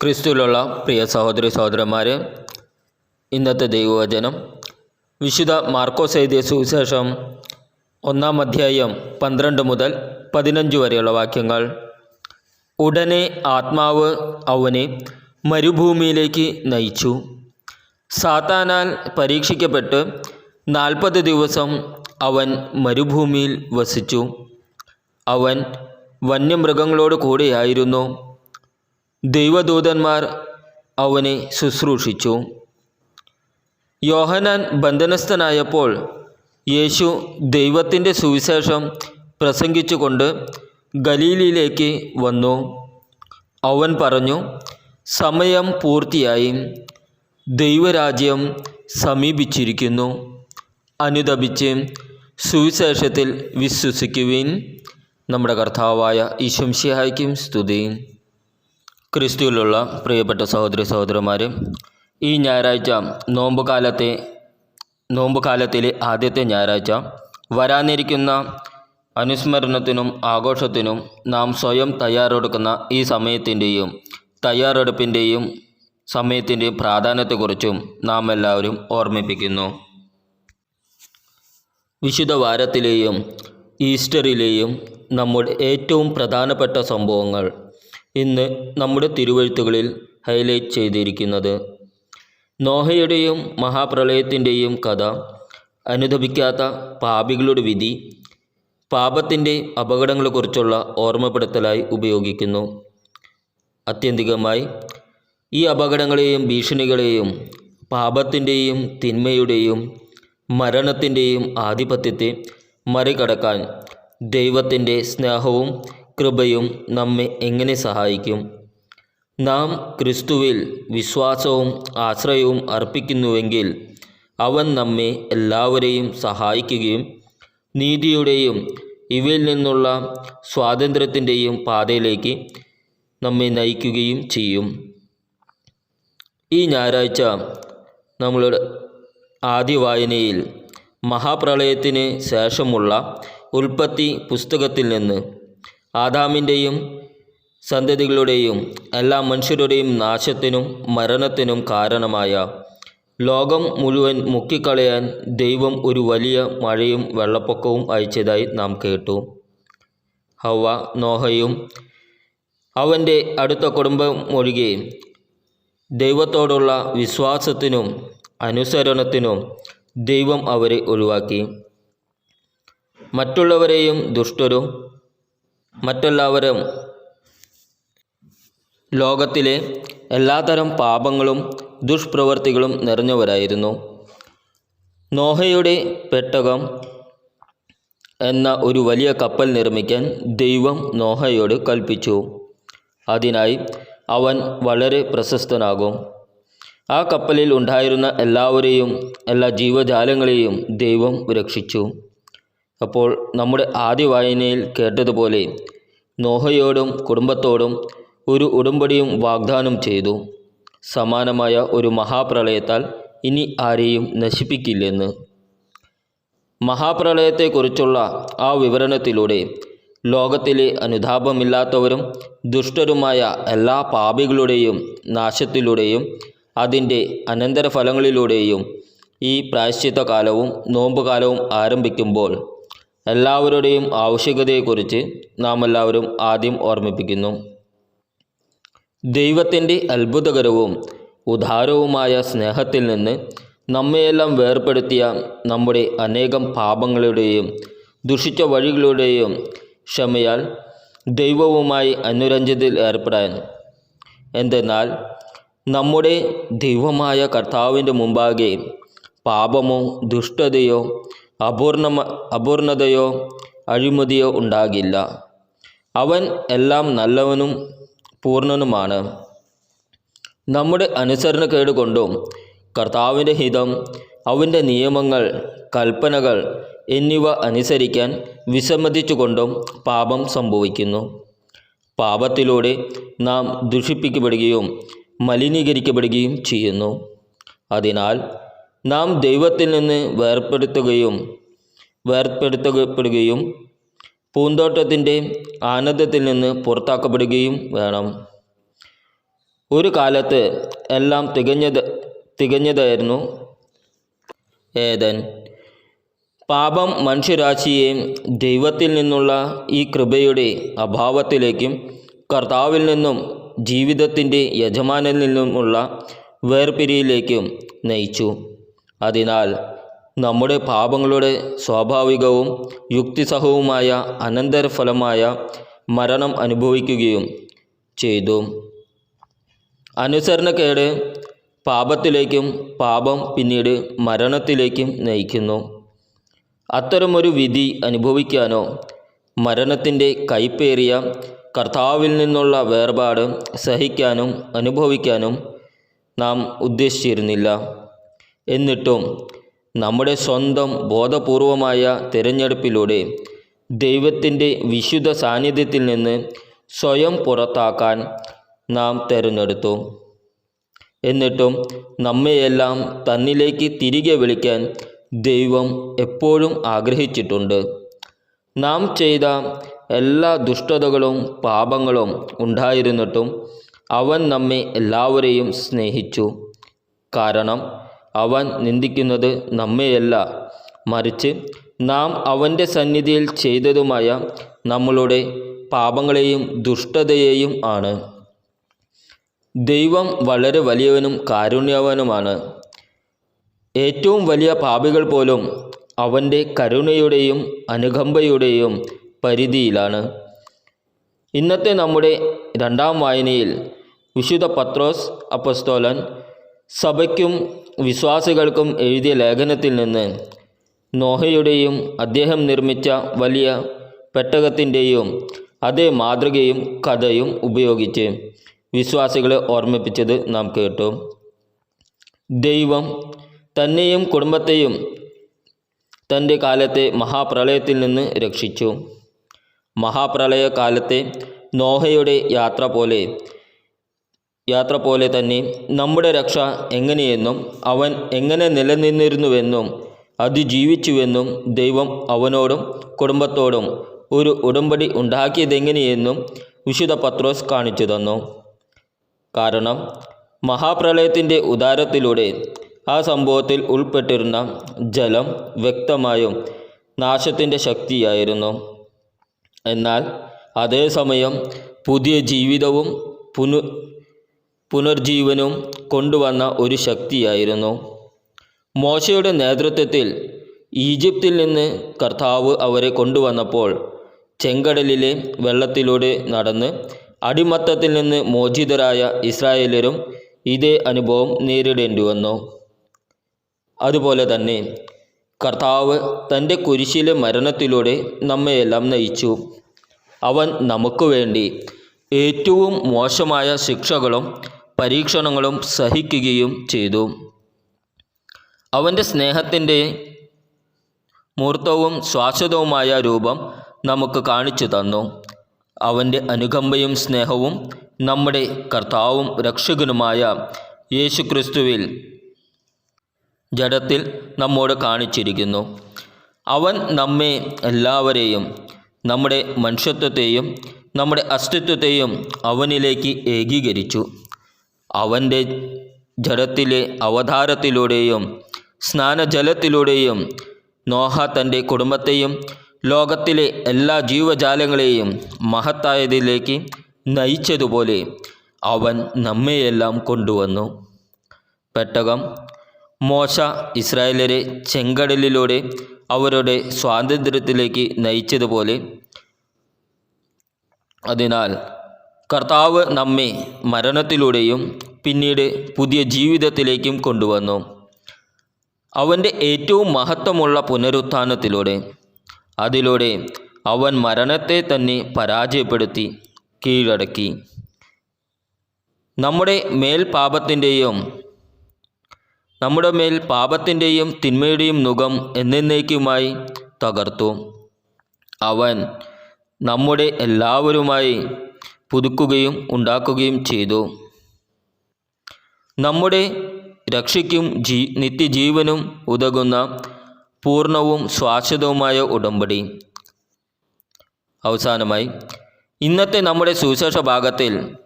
ക്രിസ്തുവിലുള്ള പ്രിയ സഹോദരി സഹോദരന്മാരെ ഇന്നത്തെ ദൈവവചനം. വിശുദ്ധ മാർക്കോസ് എഴുതിയ സുവിശേഷം ഒന്നാം അധ്യായം പന്ത്രണ്ട് മുതൽ പതിനഞ്ച് വരെയുള്ള വാക്യങ്ങൾ. ഉടനെ ആത്മാവ് അവനെ മരുഭൂമിയിലേക്ക് നയിച്ചു. സാത്താനാൽ പരീക്ഷിക്കപ്പെട്ട് നാൽപ്പത് ദിവസം അവൻ മരുഭൂമിയിൽ വസിച്ചു. അവൻ വന്യമൃഗങ്ങളോട് കൂടെയായിരുന്നു. ദൈവദൂതന്മാർ അവനെ ശുശ്രൂഷിച്ചു. യോഹനാൻ ബന്ധനസ്ഥനായപ്പോൾ യേശു ദൈവത്തിന്റെ സുവിശേഷം പ്രസംഗിച്ചുകൊണ്ട് ഗലീലിയിലേക്ക് വന്നു. അവൻ പറഞ്ഞു സമയം പൂർത്തിയായി. ദൈവരാജ്യം സമീപിച്ചിരിക്കുന്നു. അനുദപിച്ച് സുവിശേഷത്തിൽ വിശ്വസിക്കുവിൻ. നമ്മുടെ കർത്താവായ ഈശംഷിഹായ്ക്കും സ്തുതി. ക്രിസ്തുവിലുള്ള പ്രിയപ്പെട്ട സഹോദരി സഹോദരന്മാരെ ഈ ഞായറാഴ്ച നോമ്പുകാലത്തെ നോമ്പുകാലത്തിലെ നോമ്പ് കാലത്തിലെ ആദ്യത്തെ ഞായറാഴ്ച വരാനിരിക്കുന്ന അനുസ്മരണത്തിനും ആഘോഷത്തിനും നാം സ്വയം തയ്യാറെടുക്കുന്ന ഈ സമയത്തിന്റെയും തയ്യാറെടുപ്പിന്റെയും സമയത്തിന്റെയും പ്രാധാന്യത്തെക്കുറിച്ചും നാം എല്ലാവരും ഓർമ്മിപ്പിക്കുന്നു. വിശുദ്ധ വാരത്തിലെയും ഈസ്റ്ററിലെയും നമ്മുടെ ഏറ്റവും പ്രധാനപ്പെട്ട സംഭവങ്ങൾ ഇന്ന് നമ്മുടെ തിരുവഴുത്തുകളിൽ ഹൈലൈറ്റ് ചെയ്തിരിക്കുന്നത് നോഹയുടെയും മഹാപ്രളയത്തിന്റെയും കഥ അനുദപിക്കാത്ത പാപികളുടെ വിധി പാപത്തിന്റെ അപകടങ്ങളെക്കുറിച്ചുള്ള ഓർമ്മപ്പെടുത്തലായി ഉപയോഗിക്കുന്നു. അത്യന്തികമായി ഈ അപകടങ്ങളെയും ഭീഷണികളെയും പാപത്തിന്റെയും തിന്മയുടെയും മരണത്തിന്റെയും ആധിപത്യത്തെ മറികടക്കാൻ ദൈവത്തിന്റെ സ്നേഹവും കൃപയും നമ്മെ എങ്ങനെ സഹായിക്കും? നാം ക്രിസ്തുവിൽ വിശ്വാസവും ആശ്രയവും അർപ്പിക്കുന്നുവെങ്കിൽ അവൻ നമ്മെ എല്ലാവരെയും സഹായിക്കുകയും നീതിയുടെയും ഇവയിൽ നിന്നുള്ള സ്വാതന്ത്ര്യത്തിന്റെയും പാതയിലേക്ക് നമ്മെ നയിക്കുകയും ചെയ്യും. ഈ ഞായറാഴ്ച നമ്മളുടെ ആദ്യ വായനയിൽ മഹാപ്രളയത്തിന് ശേഷമുള്ള ഉൽപ്പത്തി പുസ്തകത്തിൽ നിന്ന് ആദാമിന്റെയും സന്തതികളുടെയും എല്ലാ മനുഷ്യരുടെയും നാശത്തിനും മരണത്തിനും കാരണമായ ലോകം മുഴുവൻ മുക്കിക്കളയാൻ ദൈവം ഒരു വലിയ മഴയും വെള്ളപ്പൊക്കവും അയച്ചതായി നാം കേട്ടു. ഹവ നോഹയും അവന്റെ അടുത്ത കുടുംബം ഒഴികെ ദൈവത്തോടുള്ള വിശ്വാസത്തിനും അനുസരണത്തിനും ദൈവം അവരെ ഒഴിവാക്കി. മറ്റുള്ളവരെയും ദുഷ്ടരും മറ്റെല്ലാവരും ലോകത്തിലെ എല്ലാതരം പാപങ്ങളും ദുഷ്പ്രവർത്തികളും നിറഞ്ഞവരായിരുന്നു. നോഹയുടെ പെട്ടകം എന്ന ഒരു വലിയ കപ്പൽ നിർമ്മിക്കാൻ ദൈവം നോഹയോട് കൽപ്പിച്ചു. അതിനായി അവൻ വളരെ പ്രശസ്തനാകും. ആ കപ്പലിൽ ഉണ്ടായിരുന്ന എല്ലാവരെയും എല്ലാ ജീവജാലങ്ങളെയും ദൈവം രക്ഷിച്ചു. അപ്പോൾ നമ്മുടെ ആദ്യ വായനയിൽ കേട്ടതുപോലെ നോഹയോടും കുടുംബത്തോടും ഒരു ഉടമ്പടിയും വാഗ്ദാനം ചെയ്തു. സമാനമായ ഒരു മഹാപ്രളയത്താൽ ഇനി ആരെയും നശിപ്പിക്കില്ലെന്ന്. മഹാപ്രളയത്തെക്കുറിച്ചുള്ള ആ വിവരണത്തിലൂടെ ലോകത്തിലെ അനുതാപമില്ലാത്തവരും ദുഷ്ടരുമായ എല്ലാ പാപികളുടെയും നാശത്തിലൂടെയും അതിന്റെ അനന്തരഫലങ്ങളിലൂടെയും ഈ പ്രായശ്ചിത്ത കാലവും നോമ്പുകാലവും ആരംഭിക്കുമ്പോൾ എല്ലാവരുടെയും ആവശ്യകതയെക്കുറിച്ച് നാം എല്ലാവരും ആദ്യം ഓർമ്മിപ്പിക്കുന്നു. ദൈവത്തിന്റെ അത്ഭുതകരവും ഉദാരവുമായ സ്നേഹത്തിൽ നിന്ന് നമ്മയെല്ലാം വേർപ്പെടുത്തിയ നമ്മുടെ അനേകം പാപങ്ങളുടെയും ദുഷിച്ച വഴികളുടെയും ക്ഷമയാൽ ദൈവവുമായി അനുരഞ്ജത്തിൽ ഏർപ്പെടാൻ. എന്തെന്നാൽ നമ്മുടെ ദൈവമായ കർത്താവിന്റെ മുമ്പാകെ പാപമോ ദുഷ്ടതയോ അപൂർണ അപൂർണതയോ അഴിമതിയോ ഉണ്ടാകില്ല. അവൻ എല്ലാം നല്ലവനും പൂർണനുമാണ് നമ്മുടെ അനുസരണക്കേട് കൊണ്ടും കർത്താവിന്റെ ഹിതം അവന്റെ നിയമങ്ങൾ കൽപ്പനകൾ എന്നിവ അനുസരിക്കാൻ വിസമ്മതിച്ചുകൊണ്ടും പാപം സംഭവിക്കുന്നു. പാപത്തിലൂടെ നാം ദുഷിപ്പിക്കപ്പെടുകയും മലിനീകരിക്കപ്പെടുകയും ചെയ്യുന്നു. അതിനാൽ നാം ദൈവത്തിൽ നിന്ന് വേർപ്പെടുത്തുകയും വേർപ്പെടുത്തപ്പെടുകയും പൂന്തോട്ടത്തിന്റെ ആനന്ദത്തിൽ നിന്ന് പുറത്താക്കപ്പെടുകയും വേണം. ഒരു കാലത്ത് എല്ലാം തികഞ്ഞത് തികഞ്ഞതായിരുന്നു ഏതൻ. പാപം മനുഷ്യരാശിയെ ദൈവത്തിൽ നിന്നുള്ള ഈ കൃപയുടെ അഭാവത്തിലേക്കും കർത്താവിൽ നിന്നും ജീവിതത്തിന്റെ യജമാനിൽ നിന്നുമുള്ള വേർപിരിയിലേക്കും നയിച്ചു. അതിനാൽ നമ്മുടെ പാപങ്ങളുടെ സ്വാഭാവികവും യുക്തിസഹവുമായ അനന്തരഫലമായ മരണം അനുഭവിക്കുകയും ചെയ്തു. അനുസരണക്കേട് പാപത്തിലേക്കും പാപം പിന്നീട് മരണത്തിലേക്കും നയിക്കുന്നു. അത്തരമൊരു വിധി അനുഭവിക്കാനോ മരണത്തിന്റെ കൈപ്പേറിയ കർത്താവിൽ നിന്നുള്ള വേർപാട് സഹിക്കാനും അനുഭവിക്കാനും നാം ഉദ്ദേശിച്ചിരുന്നില്ല. എന്നിട്ടും നമ്മുടെ സ്വന്തം ബോധപൂർവമായ തിരഞ്ഞെടുപ്പിലൂടെ ദൈവത്തിന്റെ വിശുദ്ധ സാന്നിധ്യത്തിൽ നിന്ന് സ്വയം പുറത്താക്കാൻ നാം തിരഞ്ഞെടുത്തു. എന്നിട്ടും നമ്മയെല്ലാം തന്നിലേക്ക് തിരികെ വിളിക്കാൻ ദൈവം എപ്പോഴും ആഗ്രഹിച്ചിട്ടുണ്ട്. നാം ചെയ്ത എല്ലാ ദുഷ്ടതകളും പാപങ്ങളും ഉണ്ടായിരുന്നിട്ടും അവൻ നമ്മെ എല്ലാവരെയും സ്നേഹിച്ചു. കാരണം അവൻ നിന്ദിക്കുന്നത് നമ്മെയല്ല. മറിച്ച് നാം അവന്റെ സന്നിധിയിൽ ചെയ്തതുമായ നമ്മളുടെ പാപങ്ങളെയും ദുഷ്ടതയെയും ആണ്. ദൈവം വളരെ വലിയവനും കാരുണ്യവനുമാണ്. ഏറ്റവും വലിയ പാപികൾ പോലും അവന്റെ കരുണയുടെയും അനുകമ്പയുടെയും പരിധിയിലാണ്. ഇന്നത്തെ നമ്മുടെ രണ്ടാം വായനയിൽ വിശുദ്ധ പത്രോസ് അപ്പസ്തോലൻ സഭയ്ക്കും വിശ്വാസികൾക്കും എഴുതിയ ലേഖനത്തിൽ നിന്ന് നോഹയുടെയും അദ്ദേഹം നിർമ്മിച്ച വലിയ പെട്ടകത്തിന്റെയും അതേ മാതൃകയും കഥയും ഉപയോഗിച്ച് വിശ്വാസികളെ ഓർമ്മിപ്പിച്ചത് നാം കേട്ടു. ദൈവം തന്നെയും കുടുംബത്തെയും തന്റെ കാലത്തെ മഹാപ്രളയത്തിൽ നിന്ന് രക്ഷിച്ചു. മഹാപ്രളയ കാലത്തെ നോഹയുടെ യാത്ര പോലെ യാത്ര പോലെ തന്നെ നമ്മുടെ രക്ഷ എങ്ങനെയെന്നും അവൻ എങ്ങനെ നിലനിന്നിരുന്നുവെന്നും അതിജീവിച്ചുവെന്നും ദൈവം അവനോടും കുടുംബത്തോടും ഒരു ഉടമ്പടി ഉണ്ടാക്കിയതെങ്ങനെയെന്നും വിശുദ്ധ പത്രോസ് കാണിച്ചു തന്നു. കാരണം മഹാപ്രളയത്തിന്റെ ഉദാരത്തിലൂടെ ആ സംഭവത്തിൽ ഉൾപ്പെട്ടിരുന്ന ജലം വ്യക്തമായും നാശത്തിന്റെ ശക്തിയായിരുന്നു. എന്നാൽ അതേസമയം പുതിയ ജീവിതവും പുനു പുനർജീവനും കൊണ്ടുവന്ന ഒരു ശക്തിയായിരുന്നു. മോശയുടെ നേതൃത്വത്തിൽ ഈജിപ്തിൽ നിന്ന് കർത്താവ് അവരെ കൊണ്ടുവന്നപ്പോൾ ചെങ്കടലിലെ വെള്ളത്തിലൂടെ നടന്ന് അടിമത്തത്തിൽ നിന്ന് മോചിതരായ ഇസ്രായേലരും ഇതേ അനുഭവം നേരിടേണ്ടി വന്നു. അതുപോലെ തന്നെ കർത്താവ് തന്റെ കുരിശിലെ മരണത്തിലൂടെ നമ്മയെല്ലാം നയിച്ചു. അവൻ നമുക്ക് വേണ്ടി ഏറ്റവും മോശമായ ശിക്ഷകളും പരീക്ഷണങ്ങളും സഹിക്കുകയും ചെയ്തു. അവന്റെ സ്നേഹത്തിന്റെ മൂർത്തവും ശാശ്വതവുമായ രൂപം നമുക്ക് കാണിച്ചു തന്നു. അവന്റെ അനുകമ്പയും സ്നേഹവും നമ്മുടെ കർത്താവും രക്ഷകനുമായ യേശുക്രിസ്തുവിൽ ജഡത്തിൽ നമ്മോട് കാണിച്ചിരിക്കുന്നു. അവൻ നമ്മെ എല്ലാവരെയും നമ്മുടെ മനുഷ്യത്വത്തെയും നമ്മുടെ അസ്തിത്വത്തെയും അവനിലേക്ക് ഏകീകരിച്ചു. അവന്റെ ജഡത്തിലെ അവതാരത്തിലൂടെയും സ്നാനജലത്തിലൂടെയും നോഹ തന്റെ കുടുംബത്തെയും ലോകത്തിലെ എല്ലാ ജീവജാലങ്ങളെയും മഹത്തായതിലേക്ക് നയിച്ചതുപോലെ അവൻ നമ്മയെല്ലാം കൊണ്ടുവന്നു. പെട്ടകം മോശ ഇസ്രായേലരെ ചെങ്കടലിലൂടെ അവരുടെ സ്വാതന്ത്ര്യത്തിലേക്ക് നയിച്ചതുപോലെ. അതിനാൽ കർത്താവ് നമ്മെ മരണത്തിലൂടെയും പിന്നീട് പുതിയ ജീവിതത്തിലേക്കും കൊണ്ടുവന്നു. അവന്റെ ഏറ്റവും മഹത്വമുള്ള പുനരുത്ഥാനത്തിലൂടെ അതിലൂടെ അവൻ മരണത്തെ തന്നെ പരാജയപ്പെടുത്തി കീഴടക്കി. നമ്മുടെ മേൽ പാപത്തിന്റെയും നമ്മുടെ മേൽ പാപത്തിന്റെയും തിന്മയുടെയും മുഖം എന്നേക്കുമായി തകർത്തു. അവൻ നമ്മുടെ എല്ലാവരുമായി പുതുക്കുകയും ഉണ്ടാക്കുകയും ചെയ്തു. നമ്മുടെ രക്ഷയ്ക്കും ജീ നിത്യജീവനും ഉതകുന്ന പൂർണവും ശാശ്വതവുമായ ഉടമ്പടി. അവസാനമായി ഇന്നത്തെ നമ്മുടെ സുവിശേഷ ഭാഗത്തിൽ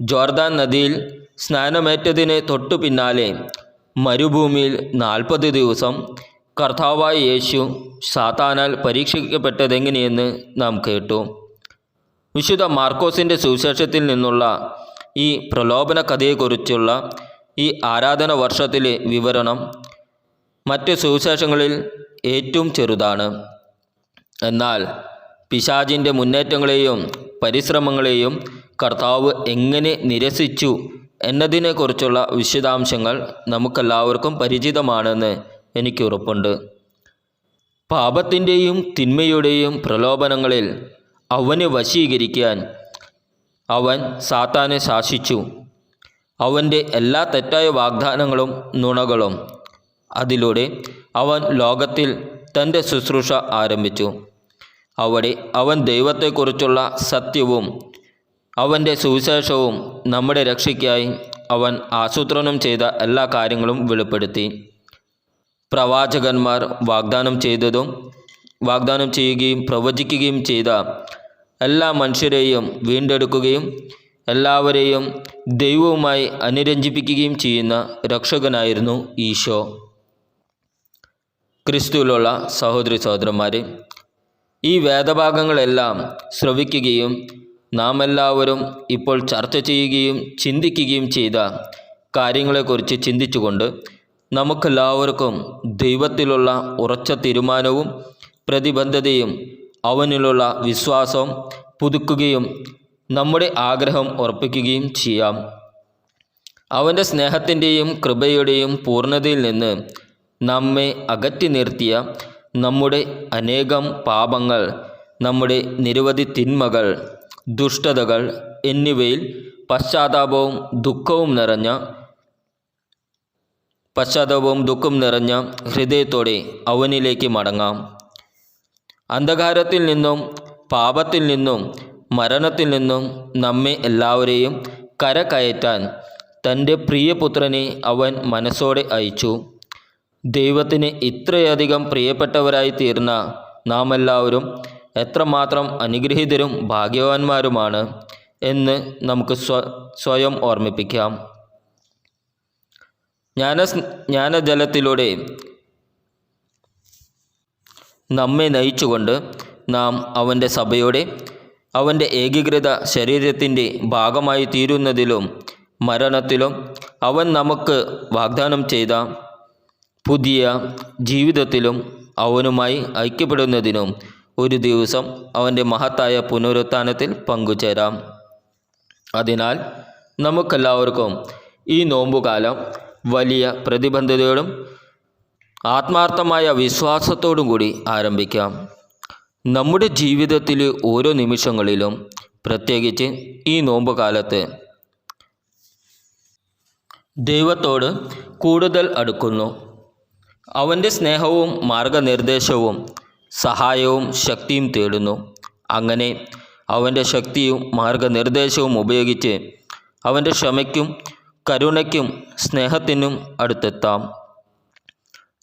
ജോർദാൻ നദിയിൽ സ്നാനമേറ്റതിന് തൊട്ടു പിന്നാലെ മരുഭൂമിയിൽ നാൽപ്പത് ദിവസം കർത്താവായ യേശു സാത്താനാൽ പരീക്ഷിക്കപ്പെട്ടതെങ്ങനെയെന്ന് നാം കേട്ടു. വിശുദ്ധ മാർക്കോസിന്റെ സുവിശേഷത്തിൽ നിന്നുള്ള ഈ പ്രലോഭന കഥയെക്കുറിച്ചുള്ള ഈ ആരാധന വർഷത്തിലെ വിവരണം മറ്റ് സുവിശേഷങ്ങളിൽ ഏറ്റവും ചെറുതാണ്. എന്നാൽ പിശാജിന്റെ മുന്നേറ്റങ്ങളെയും പരിശ്രമങ്ങളെയും കർത്താവ് എങ്ങനെ നിരസിച്ചു എന്നതിനെക്കുറിച്ചുള്ള വിശദാംശങ്ങൾ നമുക്കെല്ലാവർക്കും പരിചിതമാണെന്ന് എനിക്ക് ഉറപ്പുണ്ട് പാപത്തിന്റെയും തിന്മയുടെയും പ്രലോഭനങ്ങളിൽ അവനെ വശീകരിക്കാൻ അവൻ സാത്താനെ ശാസിച്ചു. അവന്റെ എല്ലാ തെറ്റായ വാഗ്ദാനങ്ങളും നുണകളും അതിലൂടെ അവൻ ലോകത്തിൽ തന്റെ ശുശ്രൂഷ ആരംഭിച്ചു. അവിടെ അവൻ ദൈവത്തെക്കുറിച്ചുള്ള സത്യവും അവന്റെ സുവിശേഷവും നമ്മുടെ രക്ഷയ്ക്കായി അവൻ ആസൂത്രണം ചെയ്ത എല്ലാ കാര്യങ്ങളും വെളിപ്പെടുത്തി. പ്രവാചകന്മാർ വാഗ്ദാനം ചെയ്തതും വാഗ്ദാനം ചെയ്യുകയും പ്രവചിക്കുകയും ചെയ്ത എല്ലാ മനുഷ്യരെയും വീണ്ടെടുക്കുകയും എല്ലാവരെയും ദൈവവുമായി അനുരഞ്ജിപ്പിക്കുകയും ചെയ്യുന്ന രക്ഷകനായിരുന്നു ഈശോ. ക്രിസ്തുവിലുള്ള സഹോദരി സഹോദരന്മാരെ ഈ വേദഭാഗങ്ങളെല്ലാം ശ്രവിക്കുകയും നാം എല്ലാവരും ഇപ്പോൾ ചർച്ച ചെയ്യുകയും ചിന്തിക്കുകയും ചെയ്ത കാര്യങ്ങളെക്കുറിച്ച് ചിന്തിച്ചുകൊണ്ട് നമുക്കെല്ലാവർക്കും ദൈവത്തിലുള്ള ഉറച്ച തീരുമാനവും പ്രതിബദ്ധതയും അവനിലുള്ള വിശ്വാസം പുതുക്കുകയും നമ്മുടെ ആഗ്രഹം ഉറപ്പിക്കുകയും ചെയ്യാം. അവന്റെ സ്നേഹത്തിന്റെയും കൃപയുടെയും പൂർണതയിൽ നിന്ന് നമ്മെ അകറ്റി നിർത്തിയ നമ്മുടെ അനേകം പാപങ്ങൾ നമ്മുടെ നിരവധി തിന്മകൾ ദുഷ്ടതകൾ എന്നിവയിൽ പശ്ചാത്താപവും ദുഃഖവും നിറഞ്ഞ പശ്ചാത്താപവും ദുഃഖം നിറഞ്ഞ ഹൃദയത്തോടെ അവനിലേക്ക് മടങ്ങാം. അന്ധകാരത്തിൽ നിന്നും പാപത്തിൽ നിന്നും മരണത്തിൽ നിന്നും നമ്മെ എല്ലാവരെയും കരകയറ്റാൻ തന്റെ പ്രിയപുത്രനെ അവൻ മനസ്സോടെ അയച്ചു. ദൈവത്തിന് ഇത്രയധികം പ്രിയപ്പെട്ടവരായി തീർന്ന നാം എല്ലാവരും എത്രമാത്രം അനുഗ്രഹീതരും ഭാഗ്യവാന്മാരുമാണ് എന്ന് നമുക്ക് സ്വ സ്വയം ഓർമ്മിപ്പിക്കാം. ജ്ഞാന ജ്ഞാനജലത്തിലൂടെ നമ്മെ നയിച്ചുകൊണ്ട് നാം അവന്റെ സഭയുടെ അവന്റെ ഏകീകൃത ശരീരത്തിന്റെ ഭാഗമായി തീരുന്നതിലും മരണത്തിലും അവൻ നമുക്ക് വാഗ്ദാനം ചെയ്ത പുതിയ ജീവിതത്തിലും അവനുമായി ഐക്യപ്പെടുന്നതിനും ഒരു ദിവസം അവന്റെ മഹത്തായ പുനരുത്ഥാനത്തിൽ പങ്കുചേരാം. അതിനാൽ നമുക്കെല്ലാവർക്കും ഈ നോമ്പുകാലം വലിയ പ്രതിബദ്ധതയോടും ആത്മാർത്ഥമായ വിശ്വാസത്തോടും കൂടി ആരംഭിക്കാം. നമ്മുടെ ജീവിതത്തിലെ ഓരോ നിമിഷങ്ങളിലും പ്രത്യേകിച്ച് ഈ നോമ്പ് കാലത്ത് ദൈവത്തോട് കൂടുതൽ അടുക്കുന്നു. അവന്റെ സ്നേഹവും മാർഗനിർദ്ദേശവും സഹായവും ശക്തിയും തേടുന്നു. അങ്ങനെ അവന്റെ ശക്തിയും മാർഗനിർദ്ദേശവും ഉപയോഗിച്ച് അവന്റെ ക്ഷമയ്ക്കും കരുണയ്ക്കും സ്നേഹത്തിനും അടുത്തെത്താം.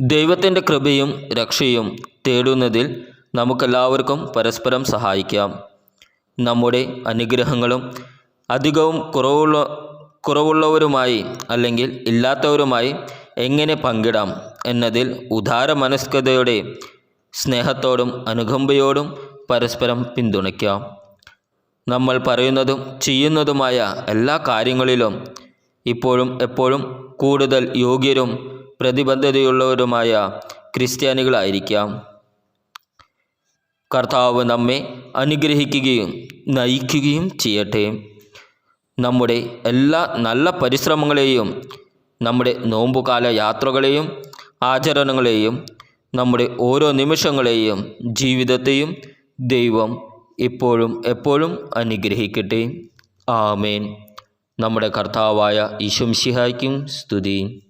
ദൈവത്തിന്റെ കൃപയും രക്ഷയും തേടുന്നതിൽ നമുക്കെല്ലാവർക്കും പരസ്പരം സഹായിക്കാം. നമ്മുടെ അനുഗ്രഹങ്ങളും അധികവും കുറവുള്ള കുറവുള്ളവരുമായി അല്ലെങ്കിൽ ഇല്ലാത്തവരുമായി എങ്ങനെ പങ്കിടാം എന്നതിൽ ഉദാര മനസ്കതയുടെ സ്നേഹത്തോടും അനുകമ്പയോടും പരസ്പരം പിന്തുണയ്ക്കാം. നമ്മൾ പറയുന്നതും ചെയ്യുന്നതുമായ എല്ലാ കാര്യങ്ങളിലും ഇപ്പോഴും എപ്പോഴും കൂടുതൽ യോഗ്യരും പ്രതിബദ്ധതയുള്ളവരുമായ ക്രിസ്ത്യാനികളായിരിക്കാം. കർത്താവ് നമ്മെ അനുഗ്രഹിക്കുകയും നയിക്കുകയും ചെയ്യട്ടെ. നമ്മുടെ എല്ലാ നല്ല പരിശ്രമങ്ങളെയും നമ്മുടെ നോമ്പുകാല യാത്രകളെയും ആചരണങ്ങളെയും നമ്മുടെ ഓരോ നിമിഷങ്ങളെയും ജീവിതത്തെയും ദൈവം ഇപ്പോഴും എപ്പോഴും അനുഗ്രഹിക്കട്ടെ. ആമേൻ. നമ്മുടെ കർത്താവായ ഈശുംശിഹായ്ക്കും സ്തുതി.